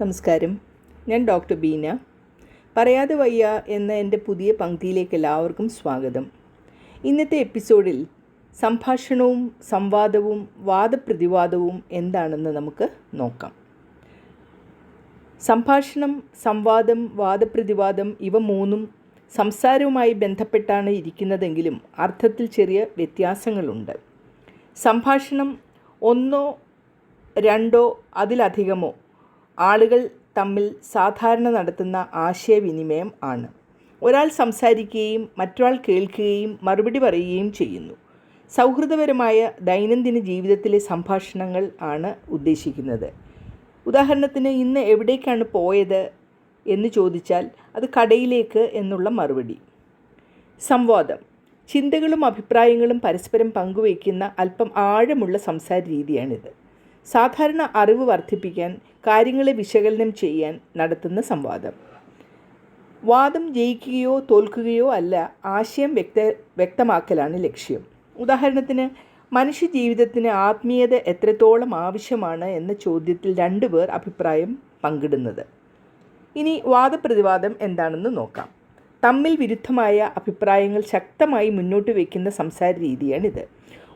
നമസ്കാരം. ഞാൻ ഡോക്ടർ ബീന. പറയാതെ വയ്യ എന്ന എന്റെ പുതിയ പങ്ക്തിയിലേക്ക് എല്ലാവർക്കും സ്വാഗതം. ഇന്നത്തെ എപ്പിസോഡിൽ സംഭാഷണവും സംവാദവും വാദപ്രതിവാദവും എന്താണെന്ന് നമുക്ക് നോക്കാം. സംഭാഷണം സംവാദം വാദപ്രതിവാദം ഇവ മൂന്നും സംസാരവുമായി ബന്ധപ്പെട്ടാണ് ഇരിക്കുന്നതെങ്കിലും അർത്ഥത്തിൽ ചെറിയ വ്യത്യാസങ്ങളുണ്ട്. സംഭാഷണം ഒന്നോ രണ്ടോ അതിലധികമോ ആളുകൾ തമ്മിൽ സാധാരണ നടത്തുന്ന ആശയവിനിമയം ആണ്. ഒരാൾ സംസാരിക്കുകയും മറ്റൊരാൾ കേൾക്കുകയും മറുപടി പറയുകയും ചെയ്യുന്നു. സൗഹൃദപരമായ ദൈനംദിന ജീവിതത്തിലെ സംഭാഷണങ്ങൾ ആണ് ഉദ്ദേശിക്കുന്നത്. ഉദാഹരണത്തിന് ഇന്ന് എവിടേക്കാണ് പോയത് എന്ന് ചോദിച്ചാൽ അത് കടയിലേക്ക് എന്നുള്ള മറുപടി. സംവാദം. ചിന്തകളും അഭിപ്രായങ്ങളും പരസ്പരം പങ്കുവയ്ക്കുന്ന അല്പം ആഴമുള്ള സംസാര രീതിയാണിത്. സാധാരണ അറിവ് വർദ്ധിപ്പിക്കാൻ കാര്യങ്ങളെ വിശകലനം ചെയ്യാൻ നടത്തുന്ന സംവാദം. വാദം ജയിക്കുകയോ തോൽക്കുകയോ അല്ല ആശയം വ്യക്ത വ്യക്തമാക്കലാണ് ലക്ഷ്യം. ഉദാഹരണത്തിന് മനുഷ്യ ജീവിതത്തിന് ആത്മീയത എത്രത്തോളം ആവശ്യമാണ് എന്ന ചോദ്യത്തിൽ രണ്ടുപേർ അഭിപ്രായം പങ്കിടുന്നത്. ഇനി വാദപ്രതിവാദം എന്താണെന്ന് നോക്കാം. തമ്മിൽ വിരുദ്ധമായ അഭിപ്രായങ്ങൾ ശക്തമായി മുന്നോട്ട് വയ്ക്കുന്ന സംസാര രീതിയാണിത്.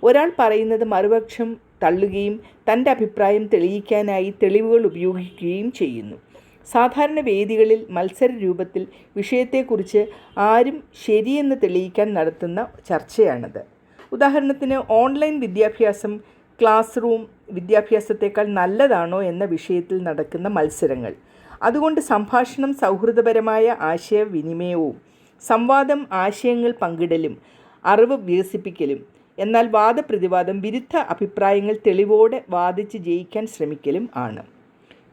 ഒരാൾ പറയുന്നത് മറുപക്ഷം തള്ളുകയും തന്റെ അഭിപ്രായം തെളിയിക്കാനായി തെളിവുകൾ ഉപയോഗിക്കുകയും ചെയ്യുന്നു. സാധാരണ വേദികളിൽ മത്സര രൂപത്തിൽ വിഷയത്തെക്കുറിച്ച് ആരും ശരിയെന്ന് തെളിയിക്കാൻ നടത്തുന്ന ചർച്ചയാണത്. ഉദാഹരണത്തിന് ഓൺലൈൻ വിദ്യാഭ്യാസം ക്ലാസ് റൂം വിദ്യാഭ്യാസത്തേക്കാൾ നല്ലതാണോ എന്ന വിഷയത്തിൽ നടക്കുന്ന മത്സരങ്ങൾ. അതുകൊണ്ട് സംഭാഷണം സൗഹൃദപരമായ ആശയവിനിമയവും സംവാദം ആശയങ്ങൾ പങ്കിടലും അറിവ് വികസിപ്പിക്കലും എന്നാൽ വാദപ്രതിവാദം വിരുദ്ധ അഭിപ്രായങ്ങൾ തെളിവോടെ വാദിച്ച് ജയിക്കാൻ ശ്രമിക്കലും ആണ്.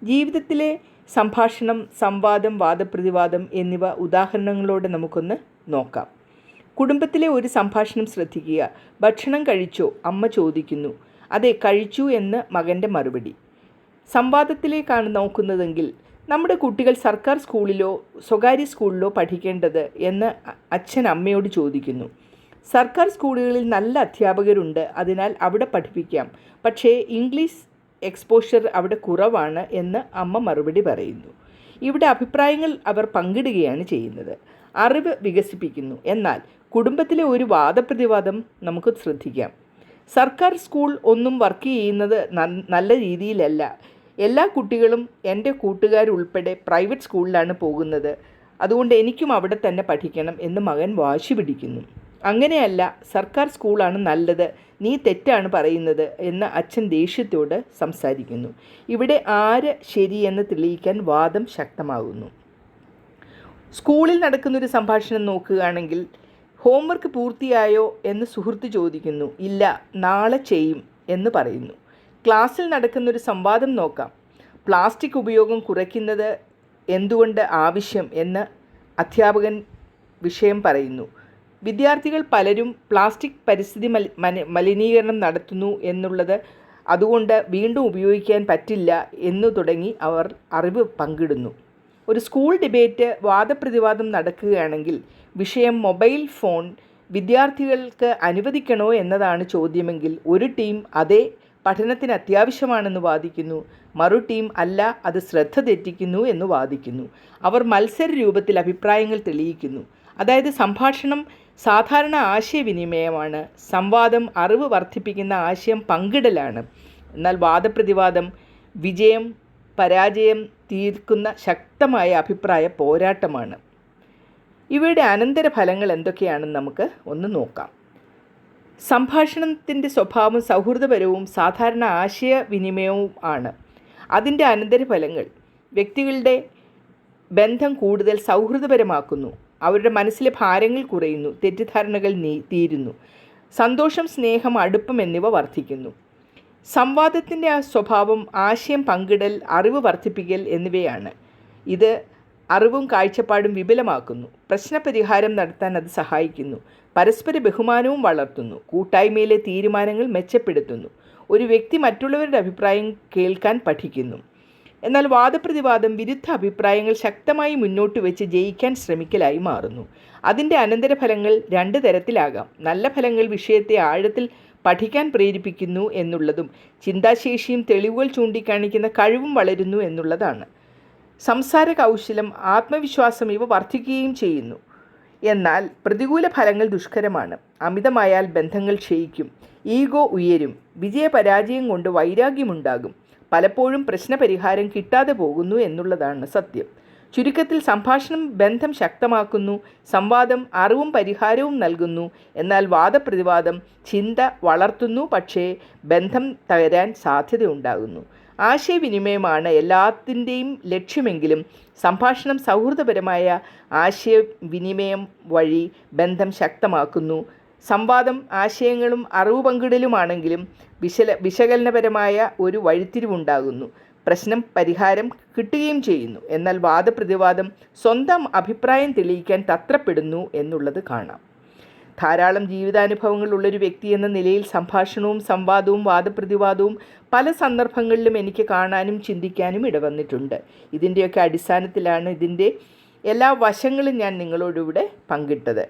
ജീവിതത്തിലെ സംഭാഷണം സംവാദം വാദപ്രതിവാദം എന്നിവ ഉദാഹരണങ്ങളോടെ നമുക്കൊന്ന് നോക്കാം. കുടുംബത്തിലെ ഒരു സംഭാഷണം ശ്രദ്ധിക്കുക. ഭക്ഷണം കഴിച്ചോ? അമ്മ ചോദിക്കുന്നു. അതെ കഴിച്ചു എന്ന് മകന്റെ മറുപടി. സംവാദത്തിലേക്കാണ് നോക്കുന്നതെങ്കിൽ നമ്മുടെ കുട്ടികൾ സർക്കാർ സ്കൂളിലോ സ്വകാര്യ സ്കൂളിലോ പഠിക്കേണ്ടത്? എന്ന് അച്ഛൻ അമ്മയോട് ചോദിക്കുന്നു. സർക്കാർ സ്കൂളുകളിൽ നല്ല അധ്യാപകരുണ്ട് അതിനാൽ അവിടെ പഠിപ്പിക്കാം. പക്ഷേ ഇംഗ്ലീഷ് എക്സ്പോഷർ അവിടെ കുറവാണ് എന്ന് അമ്മ മറുപടി പറയുന്നു. ഇവിടെ അഭിപ്രായങ്ങൾ അവർ പങ്കിടുകയാണ് ചെയ്യുന്നത്. അറിവ് വികസിപ്പിക്കുന്നു. എന്നാൽ കുടുംബത്തിലെ ഒരു വാദപ്രതിവാദം നമുക്ക് ശ്രദ്ധിക്കാം. സർക്കാർ സ്കൂൾ ഒന്നും വർക്ക് ചെയ്യുന്നത് നല്ല രീതിയിലല്ല. എല്ലാ കുട്ടികളും എന്റെ കൂട്ടുകാരുൾപ്പെടെ പ്രൈവറ്റ് സ്കൂളിലാണ് പോകുന്നത്. അതുകൊണ്ട് എനിക്കും അവിടെ തന്നെ പഠിക്കണം എന്ന് മകൻ വാശി പിടിക്കുന്നു. അങ്ങനെയല്ല സർക്കാർ സ്കൂളാണ് നല്ലത് നീ തെറ്റാണ് പറയുന്നത് എന്ന് അച്ഛൻ ദേഷ്യത്തോട് സംസാരിക്കുന്നു. ഇവിടെ ആര് ശരിയെന്ന് തെളിയിക്കാൻ വാദം ശക്തമാകുന്നു. സ്കൂളിൽ നടക്കുന്നൊരു സംഭാഷണം നോക്കുകയാണെങ്കിൽ ഹോംവർക്ക് പൂർത്തിയായോ എന്ന് സുഹൃത്ത് ചോദിക്കുന്നു. ഇല്ല നാളെ ചെയ്യും എന്ന് പറയുന്നു. ക്ലാസ്സിൽ നടക്കുന്നൊരു സംവാദം നോക്കാം. പ്ലാസ്റ്റിക് ഉപയോഗം കുറയ്ക്കുന്നത് എന്തുകൊണ്ട് ആവശ്യം എന്ന് അധ്യാപകൻ വിഷയം പറയുന്നു. വിദ്യാർത്ഥികൾ പലരും പ്ലാസ്റ്റിക് പരിസ്ഥിതി മലിനീകരണം നടത്തുന്നു എന്നുള്ളത് അതുകൊണ്ട് വീണ്ടും ഉപയോഗിക്കാൻ പറ്റില്ല എന്നു തുടങ്ങി അവർ അറിവ് പങ്കിടുന്നു. ഒരു സ്കൂൾ ഡിബേറ്റ് വാദപ്രതിവാദം നടക്കുകയാണെങ്കിൽ വിഷയം മൊബൈൽ ഫോൺ വിദ്യാർത്ഥികൾക്ക് അനുവദിക്കണോ എന്നതാണ് ചോദ്യമെങ്കിൽ ഒരു ടീം അതേ പഠനത്തിന് അത്യാവശ്യമാണെന്ന് വാദിക്കുന്നു മറു ടീം അല്ല അത് ശ്രദ്ധ തെറ്റിക്കുന്നു എന്ന് വാദിക്കുന്നു. അവർ മത്സര രൂപത്തിൽ അഭിപ്രായങ്ങൾ തെളിയിക്കുന്നു. അതായത് സംഭാഷണം സാധാരണ ആശയവിനിമയമാണ്. സംവാദം അറിവ് വർദ്ധിപ്പിക്കുന്ന ആശയം പങ്കിടലാണ്. എന്നാൽ വാദപ്രതിവാദം വിജയം പരാജയം തീർക്കുന്ന ശക്തമായ അഭിപ്രായ പോരാട്ടമാണ്. ഇവയുടെ അനന്തരഫലങ്ങൾ എന്തൊക്കെയാണെന്ന് നമുക്ക് ഒന്ന് നോക്കാം. സംഭാഷണത്തിന്റെ സ്വഭാവം സൗഹൃദപരവും സാധാരണ ആശയവിനിമയവും ആണ്. അതിന്റെ അനന്തരഫലങ്ങൾ വ്യക്തികളുടെ ബന്ധം കൂടുതൽ സൗഹൃദപരമാക്കുന്നു. അവരുടെ മനസ്സിലെ ഭാരങ്ങൾ കുറയുന്നു തെറ്റിദ്ധാരണകൾ നീ തീരുന്നു സന്തോഷം സ്നേഹം അടുപ്പം എന്നിവ വർദ്ധിക്കുന്നു. സംവാദത്തിന്റെ ആ സ്വഭാവം ആശയം പങ്കിടൽ അറിവ് വർദ്ധിപ്പിക്കൽ എന്നിവയാണ്. ഇത് അറിവും കാഴ്ചപ്പാടും വിപുലമാക്കുന്നു. പ്രശ്നപരിഹാരം നടത്താൻ അത് സഹായിക്കുന്നു. പരസ്പര ബഹുമാനവും വളർത്തുന്നു. കൂട്ടായ്മയിലെ തീരുമാനങ്ങൾ മെച്ചപ്പെടുത്തുന്നു. ഒരു വ്യക്തി മറ്റുള്ളവരുടെ അഭിപ്രായം കേൾക്കാൻ പഠിക്കുന്നു. എന്നാൽ വാദപ്രതിവാദം വിരുദ്ധ അഭിപ്രായങ്ങൾ ശക്തമായി മുന്നോട്ട് വെച്ച് ജയിക്കാൻ ശ്രമിക്കലായി മാറുന്നു. അതിന്റെ അനന്തരഫലങ്ങൾ രണ്ട് തരത്തിലാകാം. നല്ല ഫലങ്ങൾ വിഷയത്തെ ആഴത്തിൽ പഠിക്കാൻ പ്രേരിപ്പിക്കുന്നു എന്നുള്ളതും ചിന്താശേഷിയും തെളിവുകൾ ചൂണ്ടിക്കാണിക്കുന്ന കഴിവും വളരുന്നു എന്നുള്ളതാണ്. സംസാര കൗശലം ആത്മവിശ്വാസം ഇവ വർദ്ധിക്കുകയും ചെയ്യുന്നു. എന്നാൽ പ്രതികൂല ഫലങ്ങൾ ദുഷ്കരമാണ്. അമിതമായാൽ ബന്ധങ്ങൾ ക്ഷയിക്കും. ഈഗോ ഉയരും. വിജയപരാജയം കൊണ്ട് വൈരാഗ്യമുണ്ടാകും. പലപ്പോഴും പ്രശ്നപരിഹാരം കിട്ടാതെ പോകുന്നു എന്നുള്ളതാണ് സത്യം. ചുരുക്കത്തിൽ സംഭാഷണം ബന്ധം ശക്തമാക്കുന്നു സംവാദം അറിവും പരിഹാരവും നൽകുന്നു എന്നാൽ വാദപ്രതിവാദം ചിന്ത വളർത്തുന്നു പക്ഷേ ബന്ധം തകരാൻ സാധ്യതയുണ്ടാകുന്നു. ആശയവിനിമയമാണ് എല്ലാത്തിന്റെയും ലക്ഷ്യമെങ്കിലും സംഭാഷണം സൗഹൃദപരമായ ആശയവിനിമയം വഴി ബന്ധം ശക്തമാക്കുന്നു സംവാദം ആശയങ്ങളും അറിവ് പങ്കിടലുമാണെങ്കിലും വിശല വിശകലനപരമായ ഒരു വഴിത്തിരിവുണ്ടാകുന്നു. പ്രശ്നം പരിഹാരം കിട്ടുകയും ചെയ്യുന്നു. എന്നാൽ വാദപ്രതിവാദം സ്വന്തം അഭിപ്രായം തെളിയിക്കാൻ തത്രപ്പെടുന്നു എന്നുള്ളത് കാണാം. ധാരാളം ജീവിതാനുഭവങ്ങളുള്ളൊരു വ്യക്തി എന്ന നിലയിൽ സംഭാഷണവും സംവാദവും വാദപ്രതിവാദവും പല സന്ദർഭങ്ങളിലും എനിക്ക് കാണാനും ചിന്തിക്കാനും ഇടവന്നിട്ടുണ്ട്. ഇതിന്റെയൊക്കെ അടിസ്ഥാനത്തിലാണ് ഇതിന്റെ എല്ലാ വശങ്ങളും ഞാൻ നിങ്ങളോടിവിടെ പങ്കിട്ടത്.